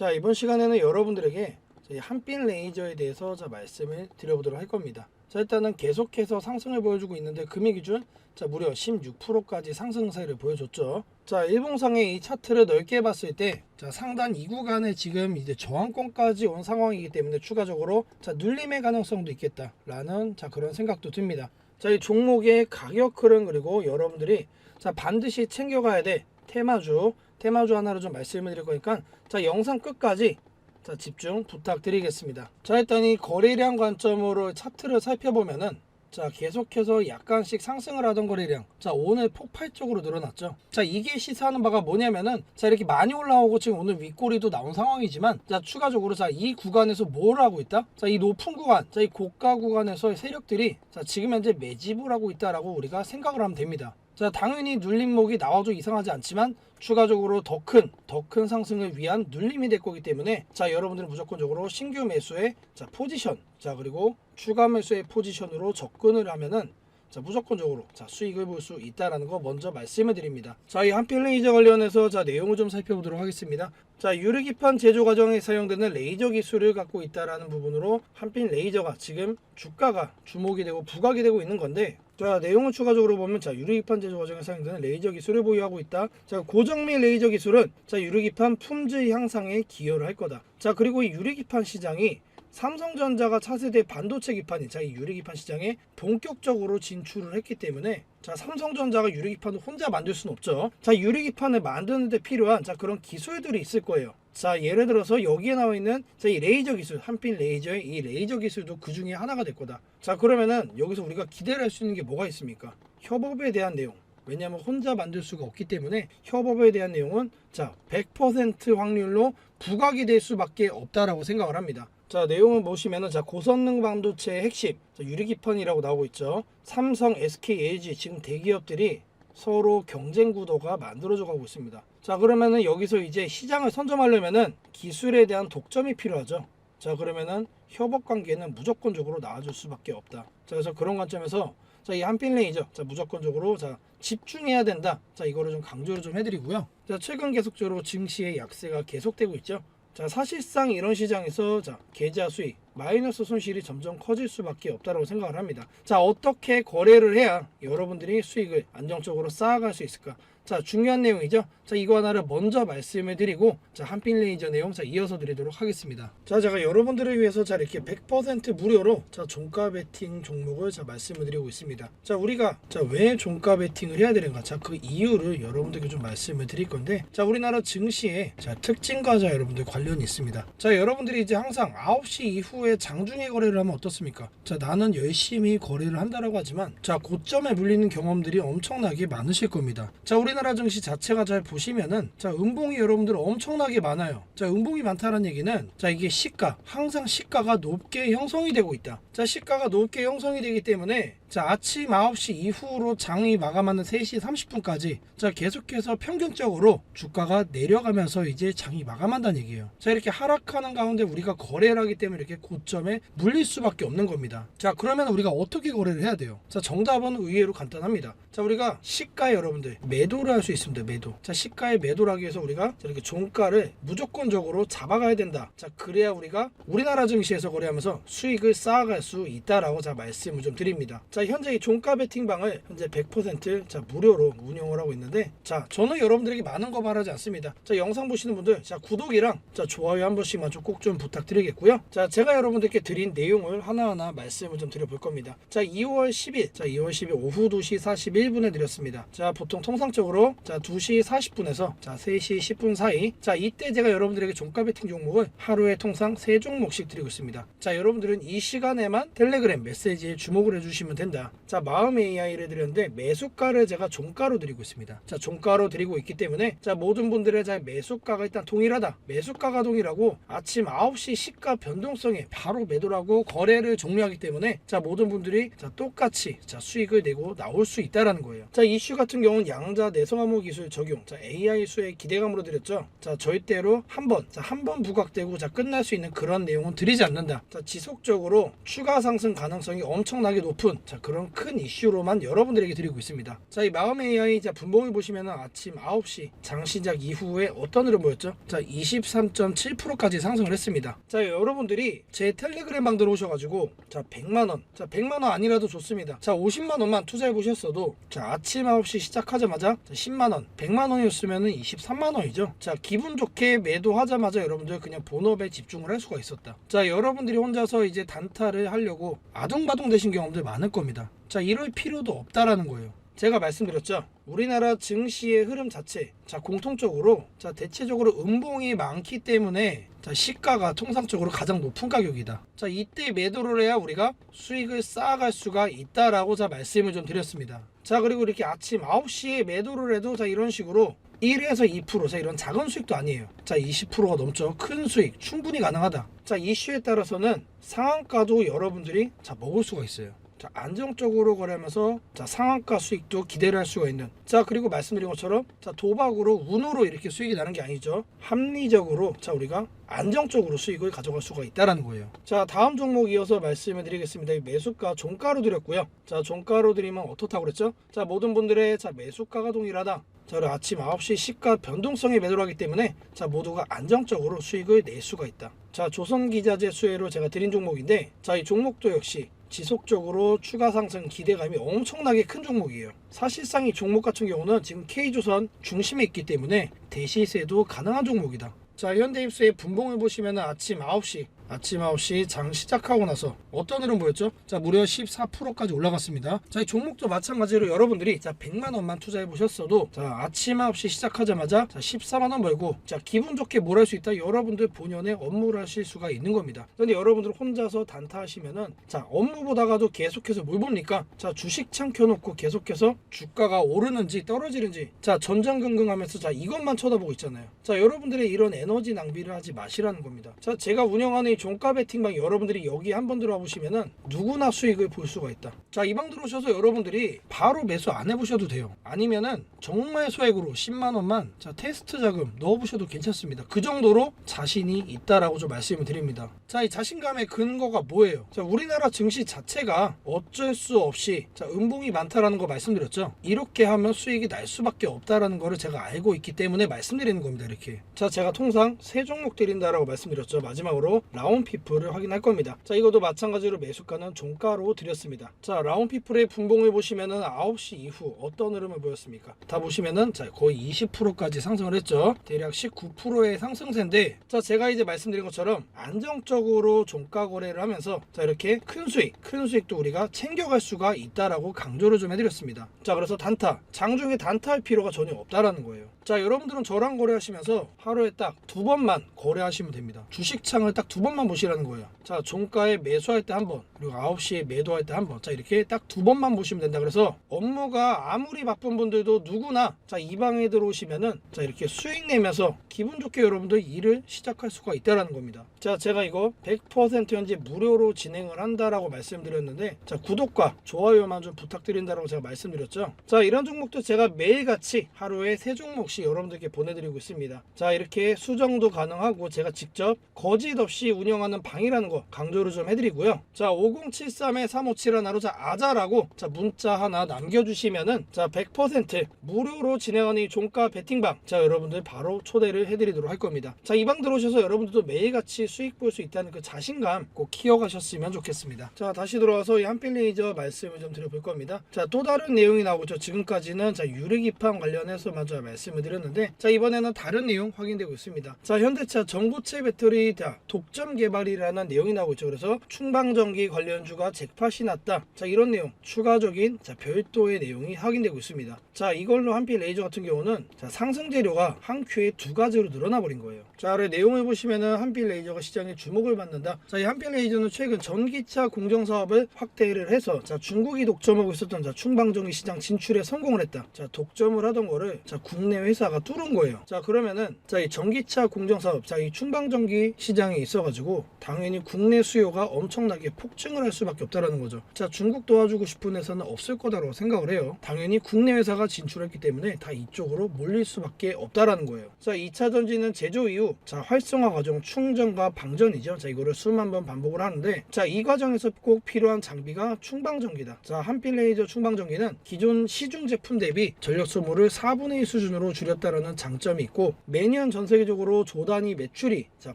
자 이번 시간에는 여러분들에게 한빛 레이저에 대해서 자 말씀을 드려보도록 할 겁니다. 자 일단은 계속해서 상승을 보여주고 있는데 금일 기준 자 무려 16%까지 상승세를 보여줬죠. 자 일봉상의 이 차트를 넓게 봤을 때 자 상단 이 구간에 지금 이제 저항권까지 온 상황이기 때문에 추가적으로 자 눌림의 가능성도 있겠다라는 자 그런 생각도 듭니다. 자 이 종목의 가격 흐름 그리고 여러분들이 자 반드시 챙겨가야 돼 테마주 테마주 하나로 좀 말씀을 드릴 거니까 자 영상 끝까지 자 집중 부탁드리겠습니다. 자 일단 이 거래량 관점으로 차트를 살펴보면은 자 계속해서 약간씩 상승을 하던 거래량 자 오늘 폭발적으로 늘어났죠. 자 이게 시사하는 바가 뭐냐면은 자 이렇게 많이 올라오고 지금 오늘 윗꼬리도 나온 상황이지만 자 추가적으로 자 이 구간에서 뭘 하고 있다? 자 이 높은 구간 자 이 고가 구간에서 세력들이 자 지금 현재 매집을 하고 있다라고 우리가 생각을 하면 됩니다 자 당연히 눌림목이 나와도 이상하지 않지만 추가적으로 더 큰 더 큰 상승을 위한 눌림이 될 거기 때문에 자 여러분들은 무조건적으로 신규 매수의 자 포지션 자 그리고 추가 매수의 포지션으로 접근을 하면은 자 무조건적으로 자 수익을 볼 수 있다라는 거 먼저 말씀을 드립니다. 자 이 한필 레이저 관련해서 자 내용을 좀 살펴보도록 하겠습니다. 자 유리기판 제조 과정에 사용되는 레이저 기술을 갖고 있다라는 부분으로 한필 레이저가 지금 주가가 주목이 되고 부각이 되고 있는 건데 자 내용을 추가적으로 보면 자 유리기판 제조 과정에 사용되는 레이저 기술을 보유하고 있다. 자 고정밀 레이저 기술은 자 유리기판 품질 향상에 기여를 할 거다. 자 그리고 이 유리기판 시장이 삼성전자가 차세대 반도체 기판인 자이 유리기판 시장에 본격적으로 진출을 했기 때문에 자 삼성전자가 유리기판을 혼자 만들 수는 없죠. 자 유리기판을 만드는데 필요한 자 그런 기술들이 있을 거예요. 자 예를 들어서 여기에 나와 있는 자 이 레이저 기술 한핀 레이저의 이 레이저 기술도 그 중에 하나가 될 거다. 자 그러면은 여기서 우리가 기대를 할 수 있는 게 뭐가 있습니까? 협업에 대한 내용. 왜냐하면 혼자 만들 수가 없기 때문에 협업에 대한 내용은 자 100% 확률로 부각이 될 수밖에 없다라고 생각을 합니다. 자 내용을 보시면은 자 고성능 반도체의 핵심 자, 유리기판이라고 나오고 있죠. 삼성, SK, LG 지금 대기업들이 서로 경쟁 구도가 만들어져 가고 있습니다. 자 그러면은 여기서 이제 시장을 선점하려면은 기술에 대한 독점이 필요하죠. 자 그러면은 협업 관계는 무조건적으로 나와줄 수밖에 없다. 자 그래서 그런 관점에서 자이 한핀 레이저 자 무조건적으로 자 집중해야 된다. 자 이거를 좀 강조를 좀 해드리고요. 자 최근 계속적으로 증시의 약세가 계속되고 있죠. 자 사실상 이런 시장에서 자 계좌 수익 마이너스 손실이 점점 커질 수밖에 없다고 생각을 합니다. 자 어떻게 거래를 해야 여러분들이 수익을 안정적으로 쌓아갈 수 있을까? 자 중요한 내용이죠. 자 이거 하나를 먼저 말씀을 드리고 자 한핀 레이저 내용 자 이어서 드리도록 하겠습니다. 자 제가 여러분들을 위해서 자 이렇게 100% 무료로 자 종가 베팅 종목을 자 말씀을 드리고 있습니다. 자 우리가 자 왜 종가 베팅을 해야 되는가? 자 그 이유를 여러분들께 좀 말씀을 드릴 건데 자 우리나라 증시에 자 특징과 자 여러분들 관련이 있습니다. 자 여러분들이 이제 항상 9시 이후 에 장중에 거래를 하면 어떻습니까? 자 나는 열심히 거래를 한다라고 하지만 자 고점에 물리는 경험들이 엄청나게 많으실 겁니다. 자 우리나라 증시 자체가 잘 보시면은 자 음봉이 여러분들 엄청나게 많아요. 자 음봉이 많다는 얘기는 자 이게 시가 항상 시가가 높게 형성이 되고 있다. 자 시가가 높게 형성이 되기 때문에 자 아침 9시 이후로 장이 마감하는 3시 30분까지 자 계속해서 평균적으로 주가가 내려가면서 이제 장이 마감한다는 얘기예요. 자 이렇게 하락하는 가운데 우리가 거래를 하기 때문에 이렇게 고점에 물릴 수밖에 없는 겁니다. 자 그러면 우리가 어떻게 거래를 해야 돼요? 자 정답은 의외로 간단합니다. 자 우리가 시가에 여러분들 매도를 할 수 있습니다. 매도. 자 시가에 매도를 하기 위해서 우리가 자, 이렇게 종가를 무조건적으로 잡아가야 된다. 자 그래야 우리가 우리나라 증시에서 거래하면서 수익을 쌓아갈 수 있다라고 자 말씀을 좀 드립니다. 자 현재 이 종가 베팅방을 현재 100%자 무료로 운영을 하고 있는데 자 저는 여러분들에게 많은 거 바라지 않습니다. 자 영상 보시는 분들 자 구독이랑 자 좋아요 한 번씩만 좀 꼭 좀 부탁드리겠고요. 자 제가 여러분들께 드린 내용을 하나하나 말씀을 좀 드려볼 겁니다. 자 2월 10일 자 2월 10일 오후 2시 41분에 드렸습니다. 자 보통 통상적으로 자 2시 40분에서 자 3시 10분 사이 자 이때 제가 여러분들에게 종가 베팅 종목을 하루에 통상 3종목씩 드리고 있습니다. 자 여러분들은 이 시간에만 텔레그램 메시지에 주목을 해주시면 된다. 자 마음 AI를 드렸는데 매수가를 제가 종가로 드리고 있습니다. 자 종가로 드리고 있기 때문에 자 모든 분들의 자 매수가가 일단 동일하다. 매수가가 동일하고 아침 9시 시가 변동성에 바로 매도라고 거래를 종료하기 때문에 자 모든 분들이 자 똑같이 자 수익을 내고 나올 수 있다라는 거예요. 자 이슈 같은 경우는 양자 내성암호 기술 적용 자 AI 수의 기대감으로 드렸죠. 자 절대로 한 번 자 한 번 부각되고 자 끝날 수 있는 그런 내용은 드리지 않는다. 자 지속적으로 추가 상승 가능성이 엄청나게 높은 자 그런 큰 이슈로만 여러분들에게 드리고 있습니다. 자, 이 마음의 AI 자 분봉을 보시면은 아침 9시 장 시작 이후에 어떤 흐름 보였죠? 자, 23.7%까지 상승을 했습니다. 자, 여러분들이 제 텔레그램 방 들어오셔가지고 자, 100만 원, 자, 100만 원 아니라도 좋습니다. 자, 50만 원만 투자해 보셨어도 자, 아침 9시 시작하자마자 자, 10만 원, 100만 원이었으면은 23만 원이죠. 자, 기분 좋게 매도하자마자 여러분들 그냥 본업에 집중을 할 수가 있었다. 자, 여러분들이 혼자서 이제 단타를 하려고 아둥바둥 되신 경험들 많을 겁니다. 자, 이럴 필요도 없다라는 거예요. 제가 말씀드렸죠. 우리나라 증시의 흐름 자체, 자 공통적으로 자 대체적으로 음봉이 많기 때문에 자 시가가 통상적으로 가장 높은 가격이다. 자 이때 매도를 해야 우리가 수익을 쌓아갈 수가 있다라고 자 말씀을 좀 드렸습니다. 자 그리고 이렇게 아침 9시에 매도를 해도 자 이런 식으로 1에서 2%, 자 이런 작은 수익도 아니에요. 자 20%가 넘죠. 큰 수익 충분히 가능하다. 자 이슈에 따라서는 상한가도 여러분들이 자 먹을 수가 있어요. 자 안정적으로 거래하면서 자 상한가 수익도 기대를 할 수가 있는. 자 그리고 말씀드린 것처럼 자 도박으로 운으로 이렇게 수익이 나는 게 아니죠. 합리적으로 자 우리가 안정적으로 수익을 가져갈 수가 있다라는 거예요. 자 다음 종목 이어서 말씀을 드리겠습니다. 이 매수가 종가로 드렸고요. 자 종가로 드리면 어떻다고 그랬죠? 자 모든 분들의 자 매수가가 동일하다. 자, 그리고 아침 9시 시가 변동성에 매도를 하기 때문에 자, 모두가 안정적으로 수익을 낼 수가 있다. 자, 조선기자재 수혜로 제가 드린 종목인데 자, 이 종목도 역시 지속적으로 추가 상승 기대감이 엄청나게 큰 종목이에요. 사실상 이 종목 같은 경우는 지금 K조선 중심에 있기 때문에 대시세도 가능한 종목이다. 자, 현대입수의 분봉을 보시면 아침 9시 아침 9시 장 시작하고 나서 어떤 흐름 보였죠? 자, 무려 14%까지 올라갔습니다. 자, 이 종목도 마찬가지로 여러분들이 자, 100만 원만 투자해 보셨어도 자, 아침 9시 시작하자마자 자, 14만 원 벌고 자, 기분 좋게 뭘 할 수 있다. 여러분들 본연의 업무를 하실 수가 있는 겁니다. 그런데 여러분들 혼자서 단타 하시면은 자, 업무 보다가도 계속해서 뭘 봅니까? 자, 주식창 켜 놓고 계속해서 주가가 오르는지 떨어지는지 자, 전전긍긍하면서 자, 이것만 쳐다보고 있잖아요. 자, 여러분들의 이런 에너지 낭비를 하지 마시라는 겁니다. 자, 제가 운영하는 이 종가 베팅방 여러분들이 여기 한번 들어와 보시면은 누구나 수익을 볼 수가 있다. 자, 이 방 들어오셔서 여러분들이 바로 매수 안 해보셔도 돼요. 아니면은 정말 소액으로 10만 원만 자 테스트 자금 넣어보셔도 괜찮습니다. 그 정도로 자신이 있다라고 좀 말씀을 드립니다. 자, 이 자신감의 근거가 뭐예요? 자, 우리나라 증시 자체가 어쩔 수 없이 자 음봉이 많다라는 거 말씀드렸죠. 이렇게 하면 수익이 날 수밖에 없다라는 거를 제가 알고 있기 때문에 말씀드리는 겁니다. 이렇게. 자, 제가 통상 세 종목 드린다라고 말씀드렸죠. 마지막으로 라운 피플을 확인할 겁니다. 자, 이것도 마찬가지로 매수가는 종가로 드렸습니다. 자, 라운피플의 분봉을 보시면은 9시 이후 어떤 흐름을 보였습니까? 다 보시면은 자, 거의 20%까지 상승을 했죠. 대략 19%의 상승세인데 자, 제가 이제 말씀드린 것처럼 안정적으로 종가 거래를 하면서 자, 이렇게 큰 수익, 큰 수익도 우리가 챙겨갈 수가 있다라고 강조를 좀 해드렸습니다. 자, 그래서 단타, 장중에 단타할 필요가 전혀 없다라는 거예요. 자, 여러분들은 저랑 거래하시면서 하루에 딱 두 번만 거래하시면 됩니다. 주식창을 딱 두 번만 보시라는 거예요. 자, 종가에 매수할 때 한 번, 그리고 9시에 매도할 때 한 번. 자, 이렇게 딱 두 번만 보시면 된다. 그래서 업무가 아무리 바쁜 분들도 누구나 자, 이 방에 들어오시면은 자, 이렇게 수익 내면서 기분 좋게 여러분들 일을 시작할 수가 있다라는 겁니다. 자, 제가 이거 100% 현재 무료로 진행을 한다라고 말씀드렸는데 자, 구독과 좋아요만 좀 부탁드린다라고 제가 말씀드렸죠. 자, 이런 종목도 제가 매일같이 하루에 세 종목씩 여러분들께 보내드리고 있습니다. 자, 이렇게 수정도 가능하고 제가 직접 거짓 없이 운영하는 방이라는 거 강조를 좀 해드리고요. 자, 5073에 357 하나로 자, 아자라고 자, 문자 하나 남겨주시면은 자, 100% 무료로 진행하는 이 종가 베팅방 자, 여러분들 바로 초대를 해드리도록 할 겁니다. 자, 이 방 들어오셔서 여러분들도 매일같이 수익 볼 수 있다는 그 자신감 꼭 키워가셨으면 좋겠습니다. 자, 다시 돌아와서 이 한필레이저 말씀을 좀 드려볼 겁니다. 자, 또 다른 내용이 나오죠. 지금까지는 자, 유리기판 관련해서 먼저 말씀을 드렸는데 자, 이번에는 다른 내용 확인되고 있습니다. 자, 현대차 전고체 배터리 자, 독점 개발이라는 내용이 나오고 있죠. 그래서 충방전기 관련주가 잭팟이 났다. 자, 이런 내용 추가적인 자, 별도의 내용이 확인되고 있습니다. 자, 이걸로 한필 레이저 같은 경우는 자, 상승 재료가 한 큐에 두 가지로 늘어나 버린 거예요. 자, 아래 내용을 보시면은 한필 레이저가 시장에 주목을 받는다. 자, 이 한필 레이저는 최근 전기차 공정 사업을 확대를 해서 자, 중국이 독점하고 있었던 자, 충방전기 시장 진출에 성공을 했다. 자, 독점을 하던 거를 자, 국내 회사가 뚫은 거예요. 자, 그러면은 자, 이 전기차 공정 사업, 자, 이 충방전기 시장에 있어가지고 가지고 당연히 국내 수요가 엄청나게 폭증을 할 수밖에 없다라는 거죠. 자, 중국 도와주고 싶은 회사는 없을 거다라고 생각을 해요. 당연히 국내 회사가 진출했기 때문에 다 이쪽으로 몰릴 수밖에 없다라는 거예요. 자, 2차 전지는 제조 이후 자, 활성화 과정 충전과 방전이죠. 자, 이거를 수만 번 반복을 하는데 자, 이 과정에서 꼭 필요한 장비가 충방전기다. 자, 한필 레이저 충방전기는 기존 시중 제품 대비 전력 소모를 4분의 1 수준으로 줄였다라는 장점이 있고 매년 전 세계적으로 조단위 매출이 자,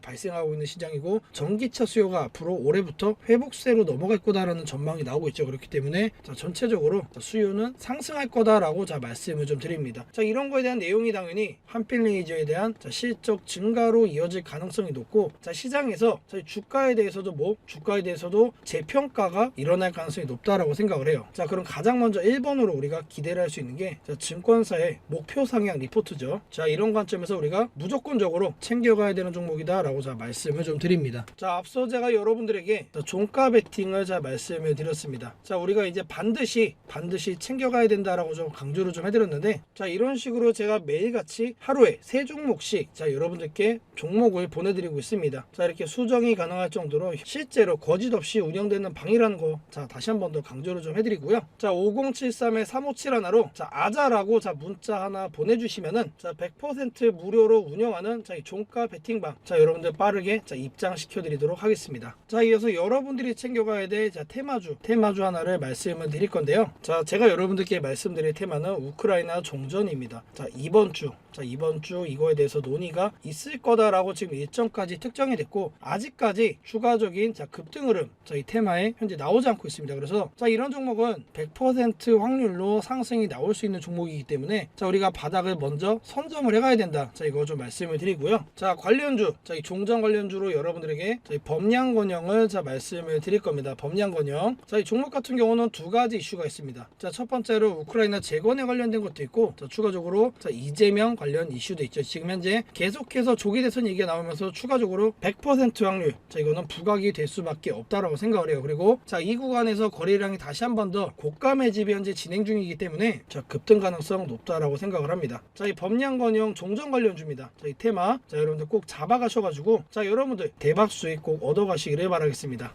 발생하고 있는 시장이고 전기차 수요가 앞으로 올해부터 회복세로 넘어갈 거다라는 전망이 나오고 있죠. 그렇기 때문에 자, 전체적으로 자, 수요는 상승할 거다라고 자, 말씀을 좀 드립니다. 자, 이런 거에 대한 내용이 당연히 한필 레이저에 대한 자, 실적 증가로 이어질 가능성이 높고 자, 시 장에서 자, 주가에 대해서도 뭐 주가에 대해서도 재평가가 일어날 가능성이 높다라고 생각을 해요. 자, 그럼 가장 먼저 1번으로 우리가 기대를 할 수 있는 게 자, 증권사의 목표 상향 리포트죠. 자, 이런 관점에서 우리가 무조건적으로 챙겨가야 되는 종목이다라고 자 말씀을 좀 드립니다. 자, 앞서 제가 여러분들에게 자, 종가 베팅을 자 말씀을 드렸습니다. 자, 우리가 이제 반드시 반드시 챙겨가야 된다라고 좀 강조를 좀 해드렸는데 자, 이런 식으로 제가 매일같이 하루에 세 종목씩 자 여러분들께 종목을 보내드리고 있습니다. 자, 이렇게 수정이 가능할 정도로 실제로 거짓 없이 운영되는 방이라는 거 자 다시 한 번 더 강조를 좀 해드리고요. 자, 5073에 357 하나로 자 아자라고 자 문자 하나 보내주시면은 자 100% 무료로 운영하는 자 이 종가 베팅방 자 여러분들 빠르게 자 입장시켜 드리도록 하겠습니다. 자 이어서 여러분들이 챙겨가야 될 자 테마주 테마주 하나를 말씀을 드릴 건데요. 자 제가 여러분들께 말씀드릴 테마는 우크라이나 종전입니다. 자 이번 주 자 이번 주 이거에 대해서 논의가 있을 거다라고 지금 일정까지 특정이 됐고 아직까지 추가적인 자 급등 흐름 자 이 테마에 현재 나오지 않고 있습니다. 그래서 자 이런 종목은 100% 확률로 상승이 나올 수 있는 종목이기 때문에 자 우리가 바닥을 먼저 선점을 해 가야 된다. 자 이거 좀 말씀을 드리고요. 자 관련주 자 이 종전 관련주로 여러분들에게 저희 범량건영을 자 말씀을 드릴 겁니다. 범량건영 자이 종목 같은 경우는 두 가지 이슈가 있습니다. 자 첫 번째로 우크라이나 재건에 관련된 것도 있고 자 추가적으로 자 이재명 관련 이슈도 있죠. 지금 현재 계속해서 조기 대선 얘기가 나오면서 추가적으로 100% 확률 자 이거는 부각이 될 수밖에 없다라고 생각을 해요. 그리고 자 이 구간에서 거래량이 다시 한 번 더 고가 매집이 현재 진행 중이기 때문에 자 급등 가능성 높다라고 생각을 합니다. 자이 범량건영 종전 관련주입니다. 자 이 테마 자 여러분들 꼭 잡아가셔가지고 자 여러분들 대박 수익 꼭 얻어가시기를 바라겠습니다.